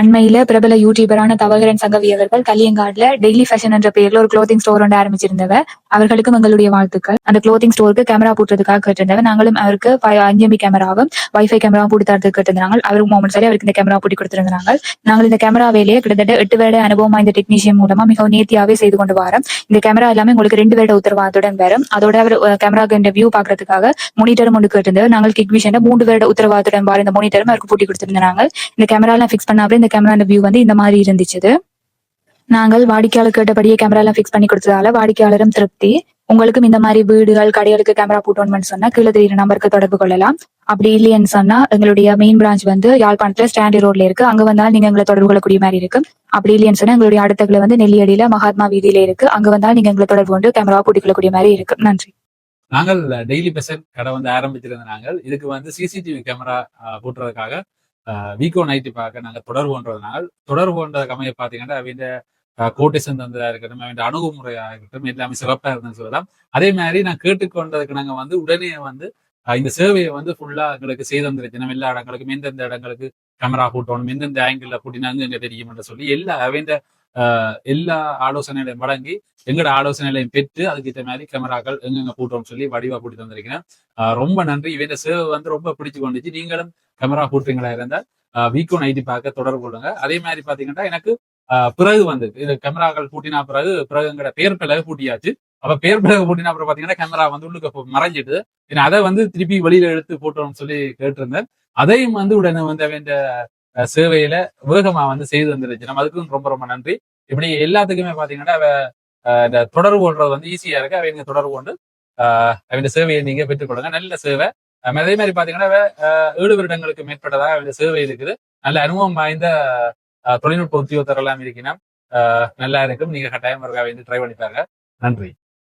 அண்மையில பிரபல யூடியூபரான தவகரன் சங்கவி அவர்கள் கலியங்காடுல டெய்லி ஃபேஷன் என்ற பெயர்ல ஒரு க்ளோத்திங் ஸ்டோர் ஒன்று ஆரம்பிச்சிருந்தவ அவர்களுக்கும் எங்களுடைய வாழ்த்துக்கள். அந்த க்ளோத்திங் ஸ்டோருக்கு கேமரா போட்டுறதுக்காக கேட்டிருந்தவ நாங்களும் அவருக்கு ஃபை- அஞ்சு எம்பி கேமராவும் வைஃபை கேமராவும் போட்டு தரதுக்கு கேட்டிருந்தாங்க. அவருக்கு மோமெண்ட் சரி அவருக்கு இந்த கேமரா போட்டு கொடுத்திருந்தாங்க. நாங்கள் இந்த கேமரா வேலையை கிட்டத்தட்ட எட்டு வேட அனுபவமா இந்த டெக்னீஷியன் மூலமா மிகவும் நேர்த்தியாவே செய்து கொண்டு வரோம். இந்த கேமரா எல்லாமே உங்களுக்கு ரெண்டு வேட உத்தரவாதத்துடன் வரும். அதோட அவர் கேமராக்கு இந்த வியூ பாக்குறதுக்காக மானிட்டரும் ஒன்று கேட்டிருந்தவர். நாங்கள் கிக் விஷன் மூன்று வேட உத்தரவாதத்துடன் வர இந்த மானிட்டரும் அவருக்கு போட்டி கொடுத்திருந்தாங்க. இந்த கேமரா எல்லாம் ஃபிக்ஸ் பண்ண அப்புறம் இந்த கேமரா வியூ வந்து இந்த மாதிரி இருந்துச்சு. நாங்கள் வாடிக்கையாளர் கேட்டபடியே கேமரா எல்லாம் ஃபிக்ஸ் பண்ணி கொடுத்ததால வாடிக்கையாளரும் திருப்தி. உங்களுக்கும் இந்த மாதிரி வீடுகள் கடைகளுக்கு கேமரா போட்டோம்னு சொன்னா கீழே தெரியுற நம்பருக்கு தொடர்பு கொள்ளலாம். அப்படி இல்லைன்னு சொன்னா எங்களுடைய மெயின் பிரான்ச் வந்து யாழ்ப்பாணத்துல ஸ்டாண்டி ரோட்ல இருக்கு. அங்க வந்தாலும் நீங்க எங்களை தொடர்பு கொள்ளக்கூடிய மாதிரி இருக்கு அப்படி இல்லைன்னு சொன்னா எங்களுடைய அடுத்த கிளை வந்து நெல்லியடியில மகாத்மா வீதியில இருக்கு. அங்க வந்தாலும் நீங்க எங்களை தொடர்பு கொண்டு கேமரா கூட்டிக் கொள்ளக்கூடிய மாதிரி இருக்கு நன்றி. நாங்கள் டெய்லி பெசன் கடை வந்து ஆரம்பிச்சிருந்த நாங்கள். இதுக்கு வந்து சிசிடிவி கேமரா போட்டுறதுக்காக வீக்கோ நைட்டு பார்க்க நாங்கள் தொடர்பு கொண்டதுனால தொடர்பு கொண்டதுக்கு அமைய பார்த்தீங்கன்னா அவங்க கோட்டேஷன் தந்ததா இருக்கட்டும் அவன் அணுகுமுறையா இருக்கட்டும் எல்லாமே சிறப்பாக இருந்ததுன்னு சொல்லலாம். அதே மாதிரி நான் கேட்டுக்கொண்டதுக்கு நாங்கள் வந்து உடனே வந்து இந்த சேவையை வந்து ஃபுல்லா எங்களுக்கு செய்து தந்துருச்சு. நம்ம எல்லா இடங்களுக்கும் எந்தெந்த இடங்களுக்கு கேமரா கூட்டணும் எந்தெந்த ஆங்கிள் கூட்டினாங்க எங்க தெரியும் சொல்லி எல்லா அவன் எல்லா ஆலோசனைகளையும் வழங்கி எங்களோட ஆலோசனைகளையும் பெற்று அதுக்கேற்ற மாதிரி கேமராக்கள் எங்கெங்க கூட்டோம்னு சொல்லி வடிவா கூட்டி தந்திருக்கிறேன் ரொம்ப நன்றி. இவன் சேவை வந்து ரொம்ப பிடிச்சு கொண்டுச்சு. நீங்களும் கேமரா கூட்டுறீங்களா இருந்தால் வீக்கோ நைட்டி பார்க்க தொடர்பு கொள்ளுங்க. அதே மாதிரி பாத்தீங்கன்னா எனக்கு பிறகு வந்து இது கேமராக்கள் பூட்டினா பிறகு பிறகு பேர் பிறகு பூட்டியாச்சு. அப்ப பேர் பிறகு பூட்டினா அப்புறம் பாத்தீங்கன்னா கேமரா வந்து உள்ளுக்கு மறைஞ்சிட்டு ஏன்னா அதை வந்து திருப்பி வெளியில எடுத்து போட்டோம்னு சொல்லி கேட்டிருந்தேன். அதையும் வந்து உடனே வந்து அவன் சேவையில வேகமா வந்து செய்து வந்துருச்சு. நம்ம அதுக்கும் ரொம்ப ரொம்ப நன்றி. இப்படி எல்லாத்துக்குமே பாத்தீங்கன்னா அவ இந்த தொடர்பு கொள்றது வந்து ஈஸியா இருக்கு. அவங்க தொடர்பு கொண்டு ஆஹ் அவங்க சேவையை நீங்க பெற்றுக்கொள்ளுங்க நல்ல சேவை. அதே மாதிரி பாத்தீங்கன்னா ஏழு வருடங்களுக்கு மேற்பட்டதாக அவங்க சேவை இருக்குது. நல்ல அனுபவம் வாய்ந்த தொழில்நுட்ப உத்தியோகத்தரெல்லாம் இருக்கணும் நல்லா இருக்கும். நீங்க கட்டாயம் ஒருக்கா வந்து ட்ரை பண்ணி பாருங்க. நன்றி.